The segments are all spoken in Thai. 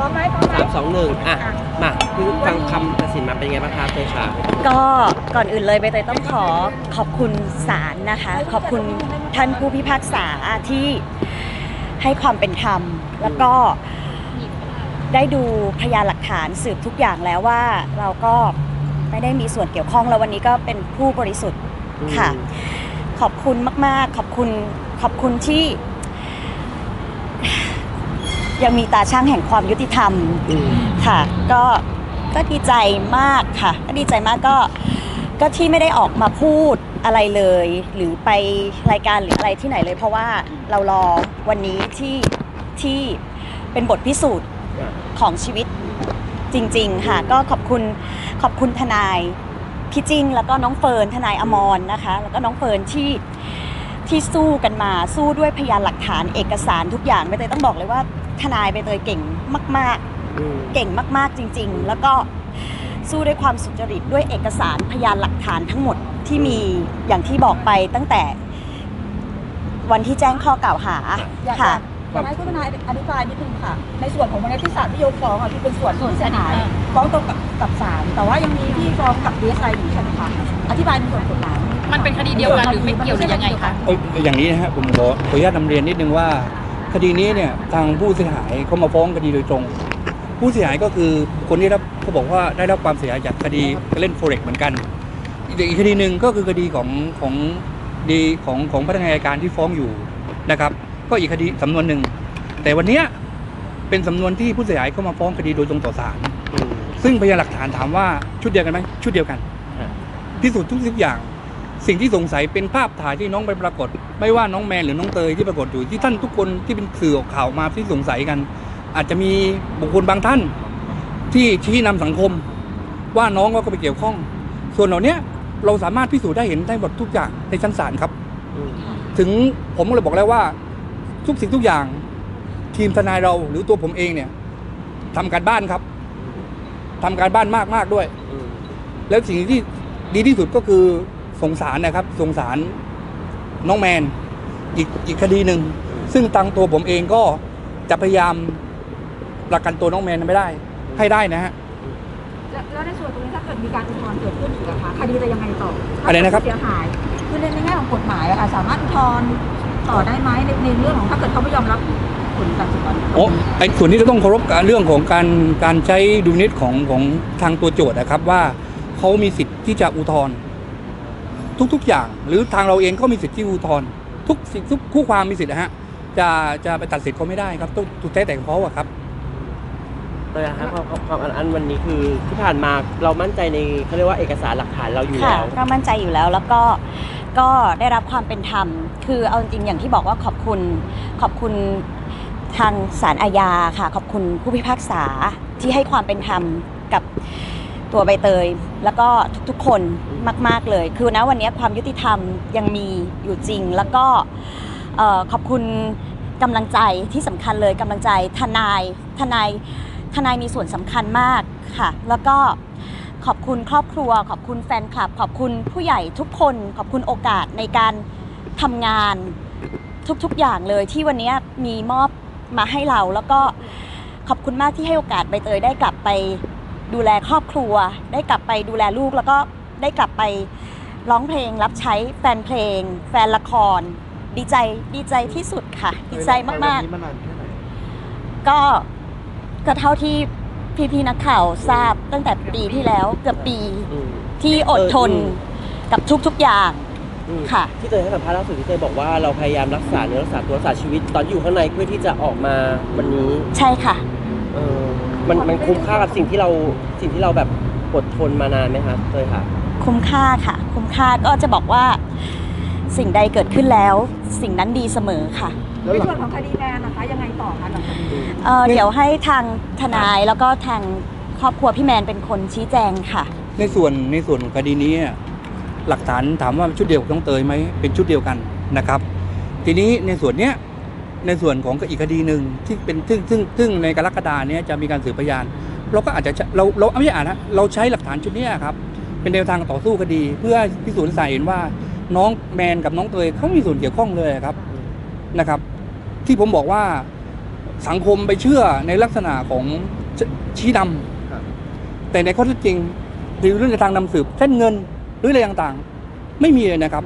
พร้อมไหมพร้อมไหม สามสองหนึ่งอะ มาเพิ่งฟังคำตัดสินมาเป็นไงบ้างคะเตยคะก็ก่อนอื่นเลยใบเตยต้องขอขอบคุณศาลนะคะ ขอบคุณท่านผู้พิพากษาที่ให้ความเป็นธรรม แล้วก็ได้ดูพยานหลักฐานสืบทุกอย่างแล้วว่าเราก็ไม่ได้มีส่วนเกี่ยวข้องแล้ววันนี้ก็เป็นผู้บริสุทธิ์ค่ะ ขอบคุณมาก ๆ ขอบคุณขอบคุณที่ ยังมีตาช่างแห่งความยุติธรรมอืมค่ะ ก็ก็ดีใจมากค่ะ ก็ดีใจมากก็ก็ที่ไม่ได้ออกมาพูดอะไรเลย หรือไปรายการหรืออะไรที่ไหนเลย เพราะว่าเรารอวันนี้ที่ที่เป็นบทพิสูจน์ของชีวิตจริง ๆ ค่ะ ก็ขอบคุณขอบคุณทนายพี่จิ้งแล้วก็น้องเฟิร์นทนายอมรนะคะ แล้วก็น้องเฟิร์นที่ที่สู้กันมาสู้ด้วยพยานหลักฐานเอกสารทุกอย่างใบเตยต้องบอกเลยว่า ทนายใบเตยเก่งมากๆอืมเก่งมาก ๆ จริง ๆ แล้วก็สู้ด้วยความสุจริตด้วยเอกสารพยานหลักฐานทั้งหมดที่มีอย่างที่บอกไปตั้งแต่วันที่แจ้งข้อกล่าวหาอยากค่ะ อยากให้คุณทนายอธิบายนิดนึงค่ะ ในส่วนของวันนี้ที่ศาลที่ยกฟ้องอะที่เป็นส่วนที่เสียหายฟ้องตรงกับกับศาลแต่ว่ายังมีที่ฟ้องกับดีเอสไออยู่ใช่ไหมคะอธิบายในส่วนกฎหมายมันเป็นคดีเดียวกันหรือไม่เกี่ยวหรือยังไงคะ เอาอย่างนี้นะฮะผมขอขออนุญาตนำเรียนนิดนึงว่า คดีนี้เนี่ยทางผู้เสียหายเขามาฟ้องคดีโดยตรง ผู้เสียหายก็คือคนที่รับเขาบอกว่าได้รับความเสียหายจากคดีเล่นโฟเร็กเหมือนกันอีกอีกคดีหนึ่งก็คือคดีของของดีของของพนักงานอัยการที่ฟ้องอยู่นะครับ ก็อีกคดีสำนวนหนึ่งแต่วันเนี้ยเป็นสำนวนที่ผู้เสียหายเข้ามาฟ้องคดีโดยตรงต่อศาลอืมซึ่งพยานหลักฐานถามว่าชุดเดียวกันไหมชุดเดียวกันครับพิสูจน์ทุกสิ่งอย่าง สิ่งที่สงสัยเป็นภาพถ่ายที่น้องไปปรากฏ ไม่ว่าน้องแมนหรือน้องเตยที่ปรากฏอยู่ที่ท่านทุกคนที่เป็นสื่อออกข่าวมาที่สงสัยกัน อาจจะมีบุคคลบางท่าน ที่ชี้นำสังคม ว่าน้องก็ไปเกี่ยวข้อง ส่วนเหล่าเนี้ยเราสามารถพิสูจน์ได้เห็นได้หมดทุกอย่างในชั้นศาลครับอืมถึงผมก็เลยบอกแล้วว่า ทุกสิ่งทุกอย่าง ทีมทนายเราหรือตัวผมเองเนี่ยทำการบ้านครับทำการบ้านมากมากๆด้วยอืมแล้วสิ่งที่ดีที่สุดก็คือ สงสารนะครับ สงสารน้องแมนอีกอีกคดีหนึ่งซึ่งตังตัวผมเองก็จะพยายามประกันตัวน้องแมนไม่ได้ ให้ได้นะฮะแล้วแล้วในส่วนตรงนี้ถ้าเกิดมีการอุทธรณ์เกิดขึ้นอีกนะคะคดีจะยังไงต่ออะไรนะครับเสียหายคือในในแง่ของกฎหมายอะค่ะสามารถอุทธรณ์ต่อได้ไหมในในเรื่องของถ้าเกิดเขาไม่ยอมรับผลการสืบสวนโอ้ไอ้ส่วนนี้จะต้องเคารพกับเรื่องของการการใช้ดุลพินิจของของทางตัวโจทย์นะครับว่าเขามีสิทธิ์ที่จะอุทธรณ์ ทุก ๆ อย่าง หรือทางเราเองก็มีสิทธิ์ที่อุทธรณ์ทุกสิ่งทุกคู่ความมีสิทธิ์นะฮะจะจะไปตัดสิทธิ์เขาไม่ได้ครับต้องถูกแท้แต่เขาอะครับเตยคะความความความอันอันวันนี้คือที่ผ่านมาเรามั่นใจในเขาเรียกว่าเอกสารหลักฐานเราอยู่ค่ะแล้วก็มั่นใจอยู่แล้วแล้วก็ก็ได้รับความเป็นธรรม คือเอาจริงๆอย่างที่บอกว่าขอบคุณขอบคุณทางศาลอาญาค่ะ ขอบคุณผู้พิพากษาที่ให้ความเป็นธรรมกับตัวใบเตย แล้วก็ทุกๆคน มาก ๆเลย คือนะวันนี้ความยุติธรรมยังมีอยู่จริง แล้วก็ขอบคุณกำลังใจที่สำคัญเลยกำลังใจทนายทนายทนายมีส่วนสำคัญมากค่ะ แล้วก็ขอบคุณครอบครัว ขอบคุณแฟนคลับ ขอบคุณผู้ใหญ่ทุกคน ขอบคุณโอกาสในการทำงานทุกๆอย่างเลยที่วันนี้มีมอบมาให้เรา แล้วก็ขอบคุณมากที่ให้โอกาสใบเตยได้กลับไปดูแลครอบครัว ได้กลับไปดูแลลูกแล้วก็ ได้กลับไปร้องเพลงรับใช้แฟนเพลง แฟนละคร ดีใจดีใจที่สุดค่ะ ดีใจมากๆ ก็ก็เท่าที่พี่ๆนักข่าวทราบตั้งแต่ปีที่แล้วเกือบปีอืมที่อดทนเอออืมกับทุกๆอย่างอืมค่ะ ที่เตยให้สัมภาษณ์ล่าสุดที่เตยบอกว่าเราพยายามรักษาเนื้อรักษาตัวรักษาชีวิต ตอนอยู่ข้างในเพื่อที่จะออกมาวันนี้ใช่ค่ะเออมันมันคุ้มค่ากับสิ่งที่เราสิ่งที่เราแบบอดทนมานานไหมคะเตยค่ะ คุ้มค่าค่ะ คุ้มค่าก็จะบอกว่า สิ่งใดเกิดขึ้นแล้ว สิ่งนั้นดีเสมอค่ะในส่วนของคดีแมนนะคะยังไงต่อคะหลังจากนี้เอ่อเดี๋ยวให้ทางทนายแล้วก็ทางครอบครัวพี่แมนเป็นคนชี้แจงค่ะ ในส่วนในส่วนของคดีนี้อะหลักฐานถามว่าชุดเดียวกับน้องเตยไหมเป็นชุดเดียวกันนะครับ ทีนี้ในส่วนเนี้ยในส่วนของอีกคดีหนึ่งที่เป็นซึ่งซึ่งซึ่งในกรกฎาเนี้ยจะมีการสืบพยาน เราก็อาจจะใช้เราเราไม่ใช่อ่านนะเราใช้หลักฐานชุดเนี้ยครับ เป็นแนวทางต่อสู้คดี เพื่อพิสูจน์ให้ศาลเห็นว่าน้องแมนกับน้องเตยเขามีส่วนเกี่ยวข้องเลยครับนะครับ ที่ผมบอกว่าสังคมไปเชื่อในลักษณะของชชี้นครับำแต่ในข้อเท็จจริงหรือเรื่องในทางนำสืบเส้นเงินหรืออะไรต่างๆ ไม่มีเลยนะครับ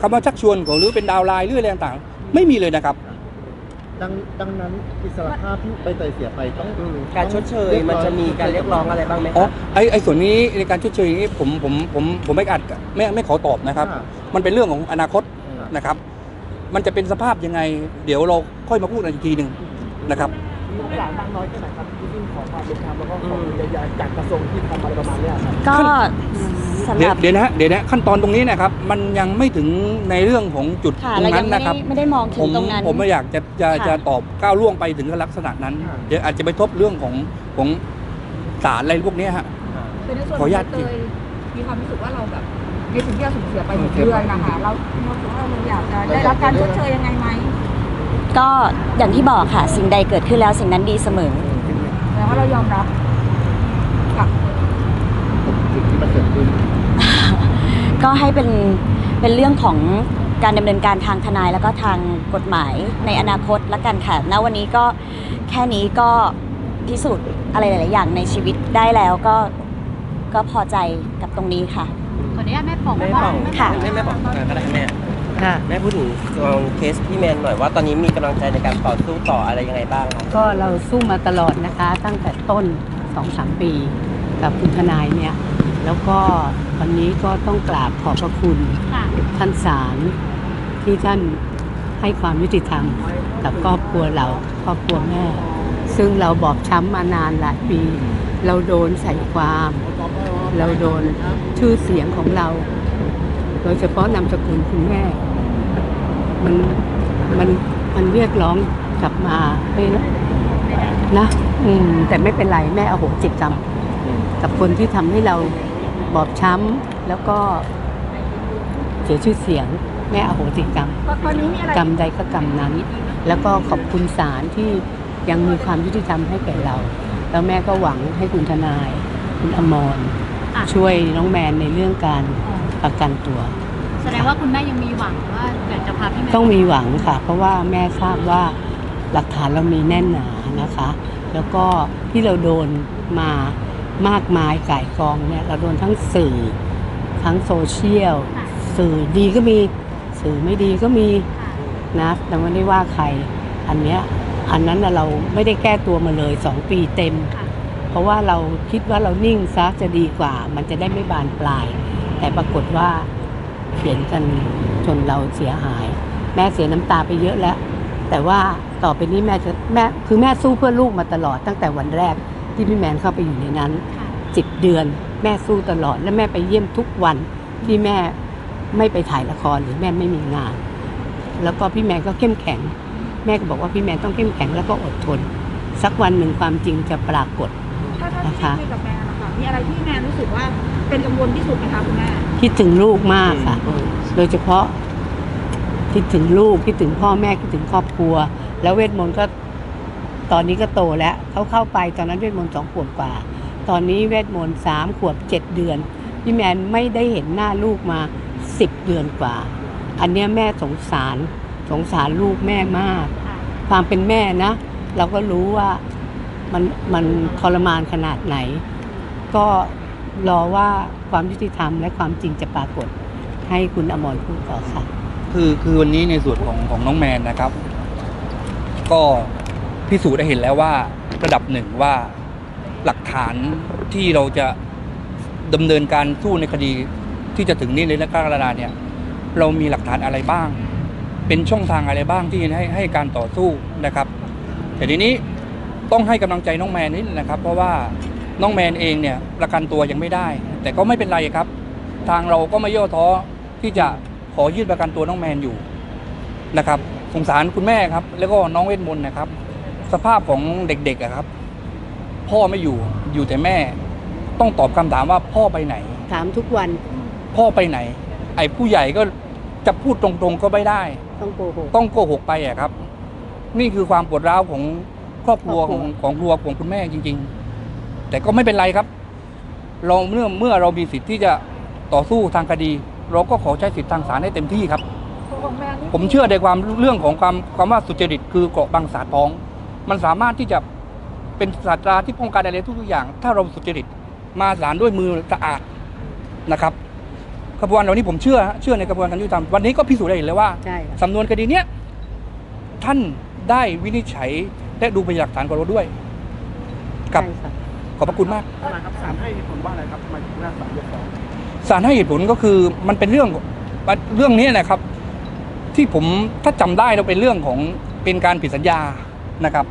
คำว่าชักชวนของหรือเป็นดาวน์ไลน์หรืออะไรต่างๆ ไม่มีเลยนะครับ ดังดังนั้นอิสรภาพที่ใบเตยเสียไปต้องอืมการชดเชยมันจะมีการเรียกร้องอะไรบ้างไหมอ๋อคะไอไอส่วนนี้ในการชดเชยนี้ผมผมผมผมไม่อาจไม่ไม่ขอตอบนะครับค่ะมันเป็นเรื่องของอนาคตค่ะนะครับ มันจะเป็นสภาพยังไง เดี๋ยวเราค่อยมาพูดกันอีกทีหนึ่งนะครับหลานบางน้อยแค่ไหนครับที่ยื่นขอความเป็นธรรมแล้วก็ขอเยียวยาจากกระทรวงที่ทำอะไรประมาณเนี้ยครับ ก็ สำหเดี๋ยวรับเดี๋ยวนะฮะเดี๋ยวนะขั้นตอนตรงนี้นะครับ มันยังไม่ถึงในเรื่องของจุดค่ะตรเรางยันั้งนไม่นะคได้รับไม่ได้มองถึผงมตรงนั้น ผมไม่อยากจะจะค่ะ จะตอบก้าวล่วงไปถึงลักษณะนั้นค่ะเดี๋ยวอาจจะไปทบเรื่องของของศาลอะไรพวกเนี้ยฮะ คือในส่วนขออนุญาตใบเตยมีความรู้สึกว่าเราแบบในสิ่งที่เราสูญเสียไปหนึ่งเดือนนะคะเราเรารู้สึกว่าเราอยากจะได้รับการชดเชยยังไงไหมก็อย่างที่บอกค่ะ สิ่งใดเกิดขึ้นแล้วสิ่งนั้นดีเสมอแปลว่าเรายอมรับกับสิ่งที่ มันเกิดขึ้น ก็ให้เป็นเป็นเรื่องของการดำเนินการทางทนายแล้วก็ทางกฎหมายในอนาคตละกันค่ะณวันนี้ก็แค่นี้ก็พิสูจน์อะไรหลาย ๆ อย่างในชีวิตได้แล้วก็ก็พอใจกับตรงนี้ค่ะ ขออนุญาตแม่ปองแม่ว่าบอกค่ะ แม่แม่บอกอะก็ได้แม่ค่ะ แม่พูดถึงเคสพี่แมนหน่อยว่าตอนนี้มีกำลังใจในการต่อสู้ต่ออะไรยังไงบ้างครับก็เราสู้มาตลอดนะคะ ตั้งแต่ต้นสองสามปี กับคุณทนายเนี่ย แล้วก็วันนี้ก็ต้องกราบขอบพระคุณค่ะท่านศาลที่ท่านให้ความยุติธรรมกับครอบครัวเราครอบครัวแม่ ซึ่งเราบอบช้ำมานานหลายปี เราโดนใส่ความ เราโดนชื่อเสียงของเรา โดยเฉพาะนามสกุลคุณแม่ มันมันมันเรียกร้องกลับมาไม่นะ อืม แต่ไม่เป็นไรแม่อโหสิกรรมกับคนที่ทำให้เรา บอบช้ำแล้วก็เสียชื่อเสียงแม่อโหสิกรรมตอนนี้มีอะไรกรรมใดก็กรรมนั้น แล้วก็ขอบคุณศาลที่ยังมีความยุติธรรมให้แก่เรา แล้วแม่ก็หวังให้คุณทนาย คุณอมรอะช่วยน้องแมนในเรื่องการประกันตัว แสดงว่าคุณแม่ยังมีหวังว่าอยากจะพาพี่แม่ต้องมีหวังค่ะ เพราะว่าแม่ทราบว่าหลักฐานเรามีแน่นหนานะคะ แล้วก็ที่เราโดนมา มากมายก่ายกองเนี่ยเราโดนทั้งสื่อทั้งโซเชียล สื่อดีก็มีสื่อไม่ดีก็มีนะแต่ไม่ได้ว่าใคร อันเนี้ยอันนั้นน่ะเราไม่ได้แก้ตัวมาเลยสองปีเต็ม เพราะว่าเราคิดว่าเรานิ่งซะจะดีกว่า มันจะได้ไม่บานปลาย แต่ปรากฏว่าเขียนกันจนเราเสียหาย แม่เสียน้ำตาไปเยอะแล้ว แต่ว่าต่อไปนี้แม่จะแม่คือแม่สู้เพื่อลูกมาตลอดตั้งแต่วันแรก ที่พี่แมนเข้าไปอยู่ในนั้นสิบเดือน แม่สู้ตลอด และแม่ไปเยี่ยมทุกวันที่แม่ไม่ไปถ่ายละครหรือแม่ไม่มีงาน แล้วก็พี่แมนก็เข้มแข็ง แม่ก็บอกว่าพี่แมนต้องเข้มแข็งแล้วก็อดทน สักวันหนึ่งความจริงจะปรากฏถ้าถ้านะคะที่คุยกับแม่นะคะมีอะไรที่แม่รู้สึกว่าเป็นกังวลที่สุดไหมคะคุณแม่คิดถึงลูกมากค่ะ โดยเฉพาะคิดถึงลูกคิดถึงพ่อแม่คิดถึงครอบครัว แล้วเวทมนต์ก็ ตอนนี้ก็โตแล้วเขาเข้าไปตอนนั้นเวทมนต์สองขวบกว่า ตอนนี้เวทมนต์สามขวบเจ็ดเดือนพี่แมนไม่ได้เห็นหน้าลูกมาสิบเดือนกว่า อันเนี้ยแม่สงสารสงสารลูกแม่มาก ความเป็นแม่นะ เราก็รู้ว่ามันมันทรมานขนาดไหน ก็รอว่าความยุติธรรมและความจริงจะปรากฏ ให้คุณอมรพูดต่อค่ะ คือคือวันนี้ในส่วนของของน้องแมนนะครับ ก็ พิสูจน์ได้เห็นแล้วว่าระดับหนึ่งว่าหลักฐานที่เราจะดำเนินการสู้ในคดีที่จะถึงนี้เลยนะกรกฎาเนี่ย เรามีหลักฐานอะไรบ้าง เป็นช่องทางอะไรบ้างที่ให้ให้การต่อสู้นะครับ แต่ทีนี้ต้องให้กำลังใจน้องแมนนิดนะครับ เพราะว่าน้องแมนเองเนี่ยประกันตัวยังไม่ได้ แต่ก็ไม่เป็นไรครับ ทางเราก็ไม่ย่อท้อที่จะขอยื่นประกันตัวน้องแมนอยู่นะครับสงสารคุณแม่ครับ แล้วก็น้องเวทมนต์นะครับ สภาพของเด็กๆอะครับ พ่อไม่อยู่อยู่แต่แม่ ต้องตอบคำถามว่าพ่อไปไหน ถามทุกวันพ่อไปไหน ไอ้ผู้ใหญ่ก็จะพูดตรงๆก็ไม่ได้ ต้องโกหก ต้องโกหกไปอะครับ นี่คือความปวดร้าวของครอบครัวครขออบงครัว ของครัวของคุณแม่จริง ๆ แต่ก็ไม่เป็นไรครับ เราเมื่อเมื่อเรามีสิทธิ์ที่จะต่อสู้ทางคดี เราก็ขอใช้สิทธิทางศาลให้เต็มที่ครับของแม่นี่ผมเชื่อในความเรื่องของความความว่าสุจริตคือเกราะบางสาท้อง มันสามารถที่จะเป็นศาสตราที่ป้องกันอะไรทุกๆอย่าง ถ้าเราสุจริตมาศาลด้วยมือสะอาดนะครับกระบวนการเหล่านี้ผมเชื่อฮะเชื่อในกระบวนการยุติธรรมวันนี้ก็พิสูจน์ได้เห็นเลยว่าใช่ค่ะสำนวนคดีเนี้ยท่านได้วินิจฉัยและดูพยานหลักฐานของเราด้วย ครับ ใช่ค่ะ ขอบพระคุณมาก ทนายครับศาลให้เหตุผลว่าอะไรครับทำไมถึงหน้าศาลยกฟ้องศาลให้เหตุผลก็คือมันเป็นเรื่องเรื่องนี้นะครับ ที่ผมถ้าจำได้เราเป็นเรื่องของเป็นการผิดสัญญา นะครับ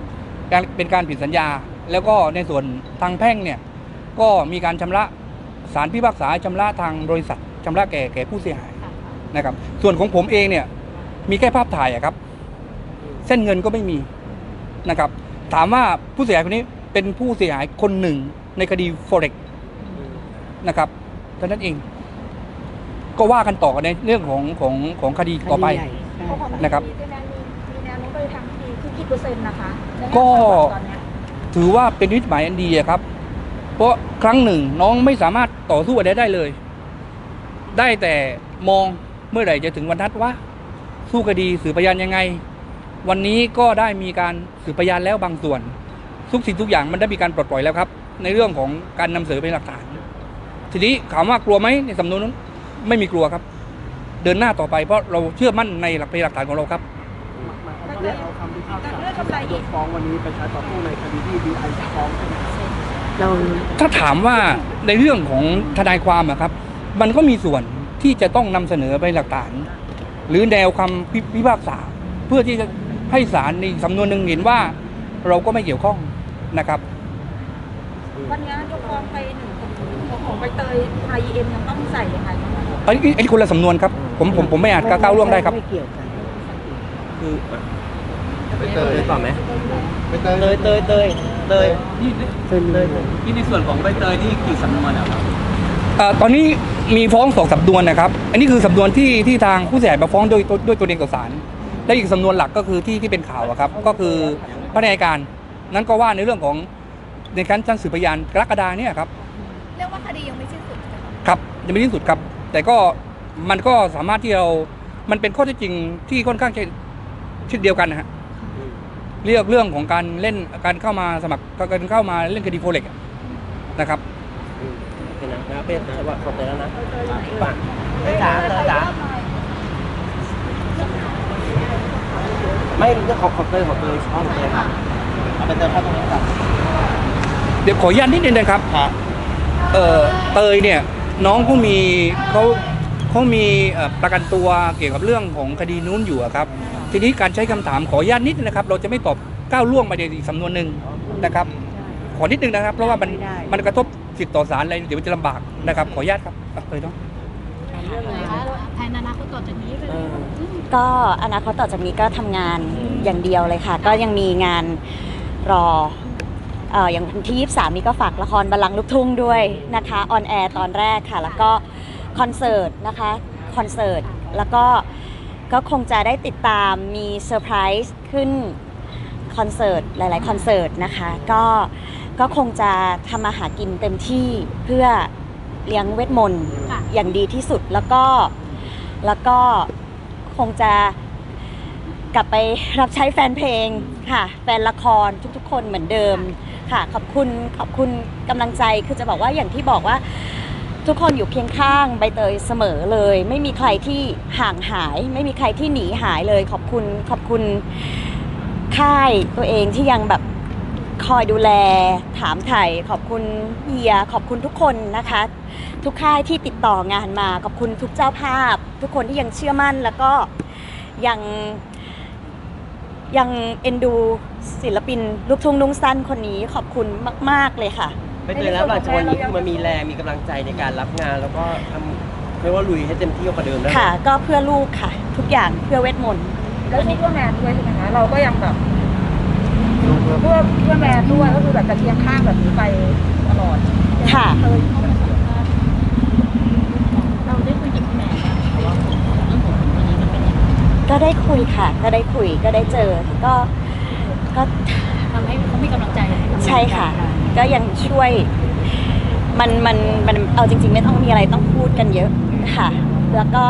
การเป็นการผิดสัญญา แล้วก็ในส่วนทางแพ่งเนี่ยก็มีการชำระศาลพิพากษาชำระทางบริษัทชำระแก่แก่ผู้เสียหายนะครับ ส่วนของผมเองเนี่ยมีแค่ภาพถ่ายอะครับ เส้นเงินก็ไม่มีนะครับ ถามว่าผู้เสียหายคนนี้เป็นผู้เสียหายคนหนึ่งในคดี forex นะครับเท่านั้นเอง ก็ว่ากันต่อกันในเรื่องของของของคดีต่อไปคดีใหญ่ใช่ค่ะนะครับ เปอร์เซ็นต์นะคะในก็ตอนเนี้ยถือว่าเป็นนิดหมายอันดีอะครับ เพราะครั้งหนึ่งน้องไม่สามารถต่อสู้อะไรได้เลย ได้แต่มองเมื่อไหร่จะถึงวันนัดว่าสู้คดีสืบพยานยังไง วันนี้ก็ได้มีการสืบพยานแล้วบางส่วน ทุกสิ่งทุกอย่างมันได้มีการปลดปล่อยแล้วครับ ในเรื่องของการนำเสนอเป็นหลักฐาน ทีนี้ถามว่ากลัวไหมในสำนวนนั้นไม่มีกลัวครับ เดินหน้าต่อไปเพราะเราเชื่อมั่นในหลักพยานหลักฐานของเราครับ หมายความว่าเอาคำพิพากษายกฟ้องวันนี้ไปใช้ต่อสู้ในคดีที่ดีไอฟ้องใช่ไหมเราถ้าถามว่าในเรื่องของทนายความอะครับ มันก็มีส่วนที่จะต้องนำเสนอไปหลักฐาน หรือแนวคำพิพพากษา เพื่อที่จะให้ศาลในสำนวนหนึ่งเห็นว่า เราก็ไม่เกี่ยวข้องนะครับ วันนี้ยกฟ้องไปหนึ่งของใบเตยไทยเอ็มยังต้องใส่ยังไงบ้างคะอันนี้อันนี้คนละสำนวนครับ ผมผมผมไม่อาจก้าวล่วงได้ครับไม่เกี่ยวกันคือ ไปเตยก่อนไหมไปเตยเตยเตยเตยเตยเป็นเลยที่ในส่วนของใบเตยนี่กี่สำนวนอะครับเอ่อตอนนี้มีฟ้องสองสำนวนนะครับ อันนี้คือสำนวนที่ที่ทางผู้เสียหายมาฟ้องด้วยด้วยตัวเองต่อศาลและอีกสำนวนหลักก็คือที่ที่เป็นข่าวอะครับ ก็คือพนักงานการนั้นก็ว่าในเรื่องของในการชั้นสืบพยานกรกฎาเนี่ยครับเรียกว่าคดียังไม่สิ้นสุดครับยังไม่ที่สุดครับ แต่ก็มันก็สามารถที่เรา มันเป็นข้อเท็จจริงที่ค่อนข้างจะชิดเดียวกันนะฮะ เรียกเรื่องของการเล่นการเข้ามาสมัครการเข้ามาเล่นคดีโฟเล็กนะครับโอเคนะนะเป็นจังหวะขอบใจแล้วนะป่ะเตยจ๋าเตยจ๋าไม่เรื่องของของเตยของเตยชอบของเตยครับเอาไปเตยเข้าตรงนี้ก่อนเดี๋ยวขออนุญาตนิดนึงนะครับครับเอ่อเตยเนี่ยน้องเขามีเขาเขามีเอ่อประกันตัวเกี่ยวกับเรื่องของคดีนู้นอยู่อะครับ ทีนี้การใช้คำถามขออนุญาตนิดนึงนะครับ เราจะไม่ตอบก้าวล่วงไปในอีกสำนวนหนึ่งนะครับ ขอนิดนึงนะครับ เพราะว่ามันมันกระทบสิทธิต่อศาลอะไรเดี๋ยวมันจะลำบากนะครับ ขออนุญาตครับอะเตยเนาะแทนอนาคตต่อจากนี้ไปเออก็อนาคตต่อจากนี้ก็ทำงานอย่างเดียวเลยค่ะ ก็ยังมีงานรอเอ่ออย่างวันที่23นี้ก็ฝากละครบัลลังก์ลูกทุ่งด้วยนะคะออนแอร์ตอนแรกค่ะ แล้วก็คอนเสิร์ตนะคะคอนเสิร์ตแล้วก็ ก็คงจะได้ติดตามมีเซอร์ไพรส์ขึ้นคอนเสิร์ตหลาย ๆ คอนเสิร์ตนะคะ ก็ก็คงจะทำมาหากินเต็มที่เพื่อเลี้ยงเวทมนต์ค่ะ อย่างดีที่สุดแล้วก็แล้วก็คงจะกลับไปรับใช้แฟนเพลงค่ะ แฟนละครทุก ๆ คนเหมือนเดิมค่ะ ขอบคุณขอบคุณกำลังใจคือจะบอกว่าอย่างที่บอกว่า ทุกคนอยู่เคียงข้างใบเตยเสมอเลย ไม่มีใครที่ห่างหาย ไม่มีใครที่หนีหายเลย ขอบคุณขอบคุณค่ายตัวเองที่ยังแบบคอยดูแลถามไถ่ขอบคุณเฮียขอบคุณทุกคนนะคะ ทุกค่ายที่ติดต่องานมา ขอบคุณทุกเจ้าภาพ ทุกคนที่ยังเชื่อมั่นแล้วก็ยังยังเอ็นดูศิลปินลูกทุ่งนุ่งสั้นคนนี้ขอบคุณมาก ๆ เลยค่ะ ไปเตยแล้วหลังจากวันนี้คือมันมีแรงมีกำลังใจในการรับงาน แล้วก็ทำเรียกว่าลุยให้เต็มที่กว่าเดิมแล้วค่ะ ก็เพื่อลูกค่ะ ทุกอย่างเพื่อเวทมนต์แล้วซุปเปอร์แมนด้วยใช่ไหมคะเราก็ยังแบบเพื่อเพื่อแมนด้วยก็คือแบบจะเคียงข้างแบบนี้ไปตลอดค่ะเตยเราได้คุยกับพี่แม่ไหมว่าเรื่องของคดีมันเป็นยังไงก็ได้คุยค่ะ ก็ได้คุยก็ได้เจอก็ก็ทำให้เขามีกำลังใจใช่ค่ะ ก็ยังช่วย มันมันมันเอาจริง ๆ ไม่ต้องมีอะไรต้องพูดกันเยอะค่ะ แล้วก็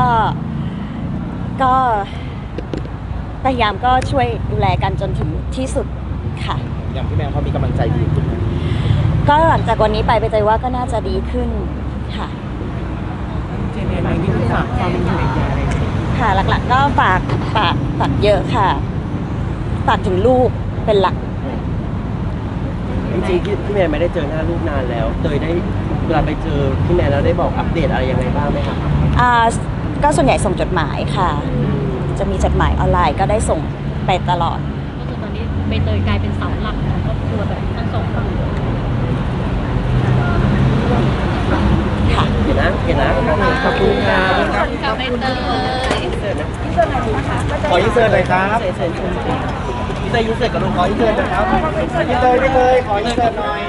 ก็พยายามก็ช่วยดูแลกันจนถึงที่สุดค่ะ อย่างพี่แมวเขามีกำลังใจดีขึ้นไหมก็หลังจากวันนี้ไปไปใจว่าก็น่าจะดีขึ้นค่ะค่ะหลักๆก็ฝากฝากฝากเยอะค่ะ ฝากถึงลูกเป็นหลัก จริงๆพี่พี่แมนไม่ได้เจอหน้าลูกนานแล้ว เตยได้เวลาไปเจอพี่แมนแล้วได้บอกอัปเดตอะไรยังไงบ้างไหมครับอ่าก็ส่วนใหญ่ส่งจดหมายค่ะ จะมีจดหมายออนไลน์ก็ได้ส่งไปตลอด ก็คือตอนนี้ใบเตยกลายเป็นเสาหลักของครอบครัวแบบทั้งสองคนค่ะเห็นนะเห็นนะขอบคุณค่ะกับใบเตยขอยินเสิร์ตหน่อยครับ เตยยินเสิร์ตกับลุงขออีกเสิร์ตหน่อยครับพี่เตยพี่เตยขออีกเสิร์ตหน่อย